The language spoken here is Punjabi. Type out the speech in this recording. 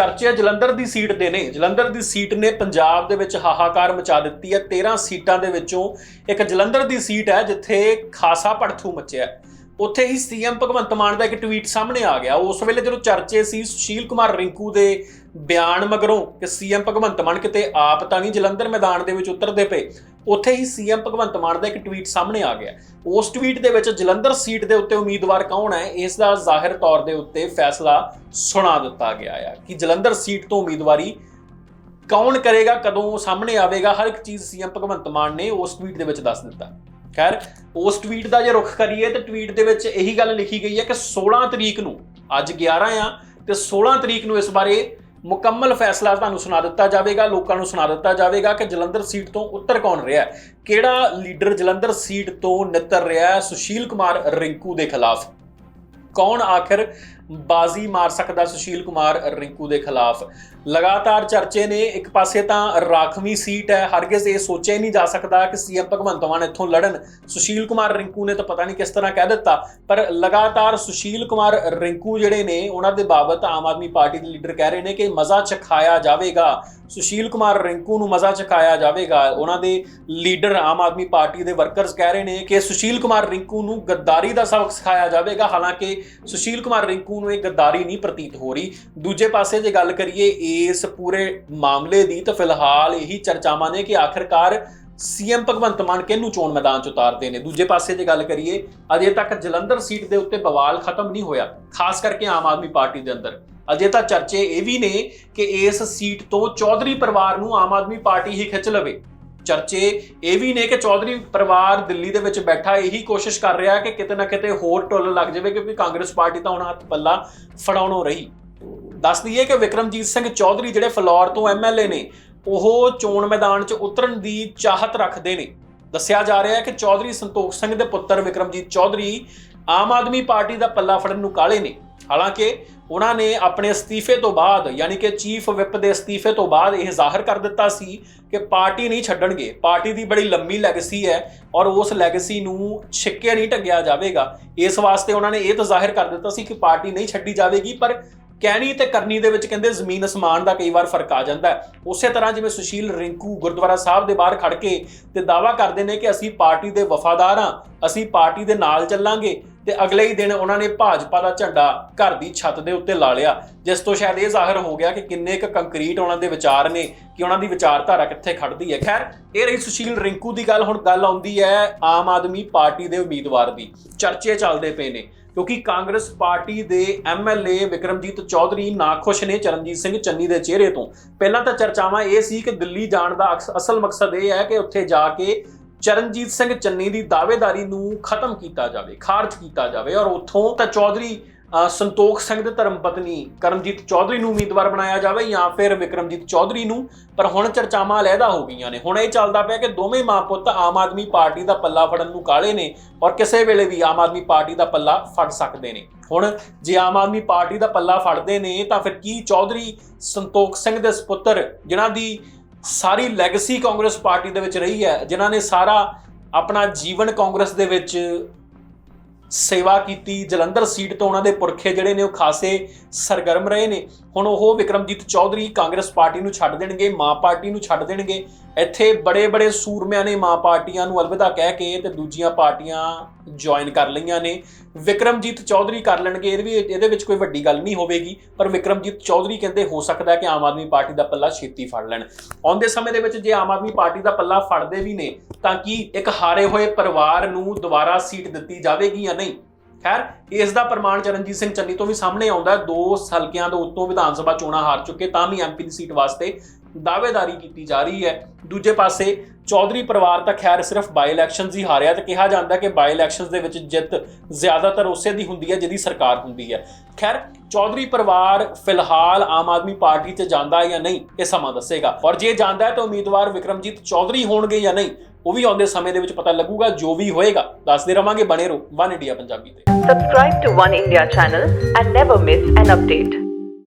ਚਰਚੇ ਜਲੰਧਰ ਦੀ ਸੀਟ ਦੇ ਨੇ। ਜਲੰਧਰ ਦੀ ਸੀਟ ਨੇ ਪੰਜਾਬ ਦੇ ਵਿੱਚ ਹਾਹਾਕਾਰ ਮਚਾ ਦਿੱਤੀ ਹੈ। 13 ਸੀਟਾਂ ਦੇ ਵਿੱਚੋਂ ਇੱਕ ਜਲੰਧਰ ਦੀ ਸੀਟ ਹੈ, ਜਿੱਥੇ ਖਾਸਾ ਭੜਥੂ ਮਚਿਆ ਉੱਥੇ ਹੀ ਸੀਐਮ ਭਗਵੰਤ ਮਾਨ ਦਾ ਇੱਕ ਟਵੀਟ ਸਾਹਮਣੇ ਆ ਗਿਆ। ਉਸ ਵੇਲੇ ਜਦੋਂ ਚਰਚੇ ਸੀ, ਸੁਸ਼ੀਲ ਕੁਮਾਰ ਰਿੰਕੂ ਦੇ ਬਿਆਨ ਮਗਰੋਂ ਕਿ ਸੀਐਮ ਭਗਵੰਤ ਮਾਨ ਕਿਤੇ ਆਪ ਤਾਂ ਨਹੀਂ ਜਲੰਧਰ ਮੈਦਾਨ ਦੇ ਵਿੱਚ ਉਤਰਦੇ ਪਏ ਉੱਥੇ ਹੀ ਸੀਐਮ ਭਗਵੰਤ ਮਾਨ ਦਾ ਇੱਕ ਟਵੀਟ ਸਾਹਮਣੇ ਆ ਗਿਆ। ਉਸ ਟਵੀਟ ਦੇ ਵਿੱਚ ਜਲੰਧਰ ਸੀਟ ਦੇ ਉੱਤੇ ਉਮੀਦਵਾਰ ਕੌਣ ਹੈ, ਇਸ ਦਾ ਜ਼ਾਹਿਰ ਤੌਰ ਦੇ ਉੱਤੇ ਫੈਸਲਾ ਸੁਣਾ ਦਿੱਤਾ ਗਿਆ ਹੈ ਕਿ ਜਲੰਧਰ ਸੀਟ ਤੋਂ ਉਮੀਦਵਾਰੀ ਕੌਣ ਕਰੇਗਾ, ਕਦੋਂ ਸਾਹਮਣੇ ਆਵੇਗਾ, ਹਰ ਇੱਕ ਚੀਜ਼ ਸੀਐਮ ਭਗਵੰਤ ਮਾਨ ਨੇ ਉਸ ਟਵੀਟ ਦੇ ਵਿੱਚ ਦੱਸ ਦਿੱਤਾ। ਖੈਰ, ਉਸ ਟਵੀਟ ਦਾ ਜੇ ਰੁਖ ਕਰੀਏ ਤੇ ਟਵੀਟ ਦੇ ਵਿੱਚ ਇਹੀ ਗੱਲ ਲਿਖੀ ਗਈ ਹੈ ਕਿ 16 ਤਰੀਕ ਨੂੰ, ਅੱਜ 11 ਆ, ਤੇ 16 ਤਰੀਕ ਨੂੰ ਇਸ ਬਾਰੇ ਮੁਕੰਮਲ ਫੈਸਲਾ ਤੁਹਾਨੂੰ ਸੁਣਾ ਦਿੱਤਾ ਜਾਵੇਗਾ, ਲੋਕਾਂ ਨੂੰ ਸੁਣਾ ਦਿੱਤਾ ਜਾਵੇਗਾ ਕਿ ਜਲੰਧਰ ਸੀਟ ਤੋਂ ਉੱਤਰ ਕੌਣ ਰਿਹਾ ਕਿਹੜਾ ਲੀਡਰ ਜਲੰਧਰ ਸੀਟ ਤੋਂ ਨਿੱਤਰ ਰਿਹਾ ਸੁਸ਼ੀਲ ਕੁਮਾਰ ਰਿੰਕੂ ਦੇ ਖਿਲਾਫ। ਕੌਣ ਆਖਿਰ ਬਾਜ਼ੀ ਮਾਰ ਸਕਦਾ ਸੁਸ਼ੀਲ ਕੁਮਾਰ ਰਿੰਕੂ ਦੇ ਖਿਲਾਫ। ਲਗਾਤਾਰ ਚਰਚੇ ਨੇ, ਇੱਕ ਪਾਸੇ ਤਾਂ ਰਾਖਵੀਂ ਸੀਟ ਹੈ, ਹਰਗਿਜ਼ ਇਹ ਸੋਚਿਆ ਹੀ ਨਹੀਂ ਜਾ ਸਕਦਾ ਕਿ ਸੀਐਮ ਭਗਵੰਤ ਮਾਨ ਇੱਥੋਂ ਲੜਨ। ਸੁਸ਼ੀਲ ਕੁਮਾਰ ਰਿੰਕੂ ਨੇ ਤਾਂ ਪਤਾ ਨਹੀਂ ਕਿਸ ਤਰ੍ਹਾਂ ਕਹਿ ਦਿੱਤਾ, ਪਰ ਲਗਾਤਾਰ ਸੁਸ਼ੀਲ ਕੁਮਾਰ ਰਿੰਕੂ ਜਿਹੜੇ ਨੇ, ਉਹਨਾਂ ਦੇ ਬਾਬਤ ਆਮ ਆਦਮੀ ਪਾਰਟੀ ਦੇ ਲੀਡਰ ਕਹਿ ਰਹੇ ਨੇ ਕਿ ਮਜ਼ਾ ਚਖਾਇਆ ਜਾਵੇਗਾ। ਸੁਸ਼ੀਲ ਕੁਮਾਰ ਰਿੰਕੂ ਨੂੰ ਮਜ਼ਾ ਚਖਾਇਆ ਜਾਵੇਗਾ। ਉਹਨਾਂ ਦੇ ਲੀਡਰ ਆਮ ਆਦਮੀ ਪਾਰਟੀ ਦੇ ਵਰਕਰਸ ਕਹਿ ਰਹੇ ਨੇ ਕਿ ਸੁਸ਼ੀਲ ਕੁਮਾਰ ਰਿੰਕੂ ਨੂੰ ਗੱਦਾਰੀ ਦਾ ਸਬਕ ਸਿਖਾਇਆ ਜਾਵੇਗਾ। ਹਾਲਾਂਕਿ ਸੁਸ਼ੀਲ ਕੁਮਾਰ ਰਿੰਕੂ ਨੂੰ ਇਹ ਗੱਦਾਰੀ ਨਹੀਂ ਪ੍ਰਤੀਤ ਹੋ ਰਹੀ। ਦੂਜੇ ਪਾਸੇ ਜੇ ਗੱਲ ਕਰੀਏ ਇਸ ਪੂਰੇ ਮਾਮਲੇ ਦੀ, ਤਾਂ ਫਿਲਹਾਲ ਇਹੀ ਚਰਚਾਵਾਂ ਨੇ ਕਿ ਆਖਰਕਾਰ ਸੀਐਮ ਭਗਵੰਤ ਮਾਨ ਕਿਹਨੂੰ ਚੋਣ ਮੈਦਾਨ 'ਚ ਉਤਾਰਦੇ ਨੇ? ਦੂਜੇ ਪਾਸੇ ਜੇ ਗੱਲ ਕਰੀਏ, ਅਜੇ ਤੱਕ ਜਲੰਧਰ ਸੀਟ ਦੇ ਉੱਤੇ ਬਵਾਲ ਖਤਮ ਨਹੀਂ ਹੋਇਆ, ਖਾਸ ਕਰਕੇ ਆਮ ਆਦਮੀ ਪਾਰਟੀ ਦੇ ਅੰਦਰ। ਅਜੇ ਤਾਂ ਚਰਚੇ ਇਹ ਵੀ ਨੇ ਕਿ ਇਸ ਸੀਟ ਤੋਂ ਚੌਧਰੀ ਪਰਿਵਾਰ ਨੂੰ ਆਮ ਆਦਮੀ ਪਾਰਟੀ ਹੀ ਖਿੱਚ ਲਵੇ। ਚਰਚੇ ਇਹ ਵੀ ਨੇ ਕਿ ਚੌਧਰੀ ਪਰਿਵਾਰ ਦਿੱਲੀ ਦੇ ਵਿੱਚ ਬੈਠਾ ਇਹੀ ਕੋਸ਼ਿਸ਼ ਕਰ ਰਿਹਾ ਕਿ ਕਿਤੇ ਨਾ ਕਿਤੇ ਹੋਰ ਟੁੱਲ ਲੱਗ ਜਾਵੇ ਕਿਉਂਕਿ ਕਾਂਗਰਸ ਪਾਰਟੀ ਤਾਂ ਹੁਣ ਹੱਥ ਪੱਲਾ ਫੜਾਉਣੋਂ ਰਹੀ। ਦੱਸ ਦਈਏ ਕਿ ਵਿਕਰਮਜੀਤ ਸਿੰਘ ਚੌਧਰੀ ਜਿਹੜੇ ਫਲੌਰ ਤੋਂ ਐਮਐਲਏ ਨੇ, ਉਹ ਚੋਣ ਮੈਦਾਨ 'ਚ ਉਤਰਨ ਦੀ ਚਾਹਤ ਰੱਖਦੇ ਨੇ। ਦੱਸਿਆ ਜਾ ਰਿਹਾ ਹੈ ਕਿ ਚੌਧਰੀ ਸੰਤੋਖ ਸਿੰਘ ਦੇ ਪੁੱਤਰ ਵਿਕਰਮਜੀਤ ਚੌਧਰੀ ਆਮ ਆਦਮੀ ਪਾਰਟੀ ਦਾ ਪੱਲਾ ਫੜਨ ਨੂੰ ਕਾਲੇ ਨੇ। ਹਾਲਾਂਕਿ ਉਹਨਾਂ ਨੇ ਆਪਣੇ ਅਸਤੀਫੇ ਤੋਂ ਬਾਅਦ, ਯਾਨੀ ਕਿ ਚੀਫ ਵਿਪ ਦੇ ਅਸਤੀਫੇ ਤੋਂ ਬਾਅਦ ਇਹ ਜ਼ਾਹਰ ਕਰ ਦਿੱਤਾ ਸੀ ਕਿ ਪਾਰਟੀ ਨਹੀਂ ਛੱਡਣਗੇ। ਪਾਰਟੀ ਦੀ ਬੜੀ ਲੰਮੀ ਲੈਗੇਸੀ ਹੈ ਔਰ ਉਸ ਲੈਗੇਸੀ ਨੂੰ ਛਿੱਕੇ ਨਹੀਂ ਟੰਗਿਆ ਜਾਵੇਗਾ। ਇਸ ਵਾਸਤੇ ਉਹਨਾਂ ਨੇ ਇਹ ਤਾਂ ਜ਼ਾਹਿਰ ਕਰ ਦਿੱਤਾ ਸੀ ਕਿ ਪਾਰਟੀ ਨਹੀਂ ਛੱਡੀ ਜਾਵੇਗੀ, ਪਰ ਕਹਿਣੀ ਤੇ ਕਰਨੀ ਦੇ ਵਿੱਚ ਕਹਿੰਦੇ ਜ਼ਮੀਨ ਅਸਮਾਨ ਦਾ ਕਈ ਵਾਰ ਫ਼ਰਕ ਆ ਜਾਂਦਾ ਉਸੇ ਤਰ੍ਹਾਂ ਜਿਵੇਂ ਸੁਸ਼ੀਲ ਰਿੰਕੂ ਗੁਰਦੁਆਰਾ ਸਾਹਿਬ ਦੇ ਬਾਹਰ ਖੜ ਕੇ ਤੇ ਦਾਵਾ ਕਰਦੇ ਨੇ ਕਿ ਅਸੀਂ ਪਾਰਟੀ ਦੇ ਵਫਾਦਾਰ ਹਾਂ, ਅਸੀਂ ਪਾਰਟੀ ਦੇ ਨਾਲ ਚੱਲਾਂਗੇ ਤੇ ਅਗਲੇ ਹੀ ਦਿਨ ਉਹਨਾਂ ਨੇ ਭਾਜਪਾ ਦਾ ਝੰਡਾ ਘਰ ਦੀ ਛੱਤ ਦੇ ਉੱਤੇ ਲਾ ਲਿਆ। ਜਿਸ ਤੋਂ ਸ਼ਾਇਦ ਇਹ ਜ਼ਾਹਿਰ ਹੋ ਗਿਆ ਕਿ ਕਿੰਨੇ ਕੁ ਕੰਕਰੀਟ ਉਹਨਾਂ ਦੇ ਵਿਚਾਰ ਨੇ ਕਿ ਉਹਨਾਂ ਦੀ ਵਿਚਾਰਧਾਰਾ ਕਿੱਥੇ ਖੜਦੀ ਹੈ। ਖੈਰ, ਇਹ ਰਹੀ ਸੁਸ਼ੀਲ ਰਿੰਕੂ ਦੀ ਗੱਲ, ਹੁਣ ਗੱਲ ਆਉਂਦੀ ਹੈ ਆਮ ਆਦਮੀ ਪਾਰਟੀ ਦੇ ਉਮੀਦਵਾਰ ਦੀ। ਚਰਚੇ ਚੱਲਦੇ ਪਏ ਨੇ। ਕਿਉਂਕਿ ਕਾਂਗਰਸ ਪਾਰਟੀ ਦੇ ਐਮਐਲਏ ਵਿਕਰਮਜੀਤ ਚੌਧਰੀ ਨਾਖੁਸ਼ ਨੇ ਚਰਨਜੀਤ ਸਿੰਘ ਚੰਨੀ ਦੇ ਚਿਹਰੇ ਤੋਂ। ਪਹਿਲਾਂ ਤਾਂ ਚਰਚਾਵਾਂ ਇਹ ਸੀ ਕਿ ਦਿੱਲੀ ਜਾਣ ਦਾ ਅਕਸ- ਅਸਲ ਮਕਸਦ ਇਹ ਹੈ ਕਿ ਉੱਥੇ ਜਾ ਕੇ ਚਰਨਜੀਤ ਸਿੰਘ ਚੰਨੀ ਦੀ ਦਾਅਵੇਦਾਰੀ ਨੂੰ ਖਤਮ ਕੀਤਾ ਜਾਵੇ, ਖਾਰਜ ਕੀਤਾ ਜਾਵੇ ਔਰ ਉੱਥੋਂ ਤਾਂ ਚੌਧਰੀ ਸੰਤੋਖ ਸਿੰਘ ਦੇ ਧਰਮ ਪਤਨੀ ਕਰਮਜੀਤ ਚੌਧਰੀ ਨੂੰ ਉਮੀਦਵਾਰ ਬਣਾਇਆ ਜਾਵੇ ਜਾਂ ਫਿਰ ਵਿਕਰਮਜੀਤ ਚੌਧਰੀ ਨੂੰ, ਪਰ ਹੁਣ ਚਰਚਾਵਾਂ ਅਲਹਿਦਾ ਹੋ ਗਈਆਂ ਨੇ। ਹੁਣ ਇਹ ਚੱਲਦਾ ਪਿਆ ਕਿ ਦੋਵੇਂ ਮਾਂ ਪੁੱਤ ਆਮ ਆਦਮੀ ਪਾਰਟੀ ਦਾ ਪੱਲਾ ਫੜਨ ਨੂੰ ਕਾਲੇ ਨੇ ਔਰ ਕਿਸੇ ਵੇਲੇ ਵੀ ਆਮ ਆਦਮੀ ਪਾਰਟੀ ਦਾ ਪੱਲਾ ਫੜ ਸਕਦੇ ਨੇ। ਹੁਣ ਜੇ ਆਮ ਆਦਮੀ ਪਾਰਟੀ ਦਾ ਪੱਲਾ ਫੜਦੇ ਨੇ, ਤਾਂ ਫਿਰ ਕੀ ਚੌਧਰੀ ਸੰਤੋਖ ਸਿੰਘ ਦੇ ਸੁਪੁੱਤਰ, ਜਿਨ੍ਹਾਂ ਦੀ ਸਾਰੀ ਲੈਗੇਸੀ ਕਾਂਗਰਸ ਪਾਰਟੀ ਦੇ ਵਿੱਚ ਰਹੀ ਹੈ, ਜਿਨ੍ਹਾਂ ਨੇ ਸਾਰਾ ਆਪਣਾ ਜੀਵਨ ਕਾਂਗਰਸ ਦੇ ਵਿੱਚ ਸੇਵਾ ਕੀਤੀ, ਜਲੰਧਰ ਸੀਟ ਤੋਂ ਉਹਨਾਂ ਦੇ ਪੁਰਖੇ ਜਿਹੜੇ ਨੇ ਉਹ ਖਾਸੇ ਸਰਗਰਮ ਰਹੇ ਨੇ। ਹੁਣ ਉਹ ਵਿਕਰਮਜੀਤ ਚੌਧਰੀ ਕਾਂਗਰਸ ਪਾਰਟੀ ਨੂੰ ਛੱਡ ਦੇਣਗੇ, ਮਾਂ ਪਾਰਟੀ ਨੂੰ ਛੱਡ ਦੇਣਗੇ। ਇੱਥੇ ਬੜੇ ਬੜੇ ਸੂਰਮਿਆਂ ਨੇ ਮਾਂ ਪਾਰਟੀਆਂ ਨੂੰ ਅਲਵਿਦਾ ਕਹਿ ਕੇ ਤੇ ਦੂਜੀਆਂ ਪਾਰਟੀਆਂ ਜੁਆਇਨ ਕਰ ਲਈਆਂ ਨੇ। ਵਿਕਰਮਜੀਤ ਚੌਧਰੀ ਕਰ ਲੈਣਗੇ, ਇਹ ਵੀ ਇਹਦੇ ਵਿੱਚ ਕੋਈ ਵੱਡੀ ਗੱਲ ਨਹੀਂ ਹੋਵੇਗੀ, ਪਰ ਵਿਕਰਮਜੀਤ ਚੌਧਰੀ ਕਹਿੰਦੇ ਹੋ ਸਕਦਾ ਕਿ ਆਮ ਆਦਮੀ ਪਾਰਟੀ ਦਾ ਪੱਲਾ ਛੇਤੀ ਫੜ ਲੈਣ। ਆਉਂਦੇ ਸਮੇਂ ਦੇ ਵਿੱਚ ਜੇ ਆਮ ਆਦਮੀ ਪਾਰਟੀ ਦਾ ਪੱਲਾ ਫੜਦੇ ਵੀ ਨੇ, ਤਾਂ ਕਿ ਇੱਕ ਹਾਰੇ ਹੋਏ ਪਰਿਵਾਰ ਨੂੰ ਦੁਬਾਰਾ ਸੀਟ ਦਿੱਤੀ ਜਾਵੇਗੀ ਜਾਂ ਨਹੀਂ? ਖੈਰ, ਇਸ ਦਾ ਪ੍ਰਮਾਣ ਚਰਨਜੀਤ ਸਿੰਘ ਚੰਨੀ ਤੋਂ ਵੀ ਸਾਹਮਣੇ ਆਉਂਦਾ ਦੋ ਹਲਕਿਆਂ ਤੋਂ ਉੱਤੋਂ ਵਿਧਾਨ ਸਭਾ ਚੋਣਾਂ ਹਾਰ ਚੁੱਕੇ, ਤਾਂ ਵੀ ਐਮਪੀ ਦੀ ਸੀਟ ਵਾਸਤੇ ਦਾਅਵੇਦਾਰੀ ਕੀਤੀ ਜਾ ਰਹੀ ਹੈ। ਦੂਜੇ ਪਾਸੇ, ਚੌਧਰੀ ਪਰਿਵਾਰ ਤਾਂ ਖੈਰ ਸਿਰਫ ਬਾਈ ਇਲੈਕਸ਼ਨਸ ਹੀ ਹਾਰਿਆ ਤੇ ਕਿਹਾ ਜਾਂਦਾ ਕਿ ਬਾਈ ਇਲੈਕਸ਼ਨਸ ਦੇ ਵਿੱਚ ਜਿੱਤ ਜ਼ਿਆਦਾਤਰ ਉਸੇ ਦੀ ਹੁੰਦੀ ਹੈ ਜਿਹਦੀ ਸਰਕਾਰ ਹੁੰਦੀ ਹੈ। ਖੈਰ, ਚੌਧਰੀ ਪਰਿਵਾਰ ਫਿਲਹਾਲ ਆਮ ਆਦਮੀ ਪਾਰਟੀ 'ਚ ਜਾਂਦਾ ਹੈ ਜਾਂ ਨਹੀਂ, ਇਹ ਸਮਾਂ ਦੱਸੇਗਾ। ਔਰ ਜੇ ਜਾਂਦਾ ਹੈ ਤਾਂ ਉਮੀਦਵਾਰ ਵਿਕਰਮਜੀਤ ਚੌਧਰੀ ਹੋਣਗੇ ਜਾਂ ਨਹੀਂ, ਉਹ ਵੀ ਆਉਂਦੇ ਸਮੇਂ ਦੇ ਵਿੱਚ ਪਤਾ ਲੱਗੂਗਾ, ਜੋ ਵੀ ਹੋਏਗਾ। ਦੱਸਦੇ ਰਵਾਂਗੇ ਬਣੇ ਰਹੋ ਵਨ ਇੰਡੀਆ ਪੰਜਾਬੀ ਤੇ। Subscribe to One India channel and never miss an update.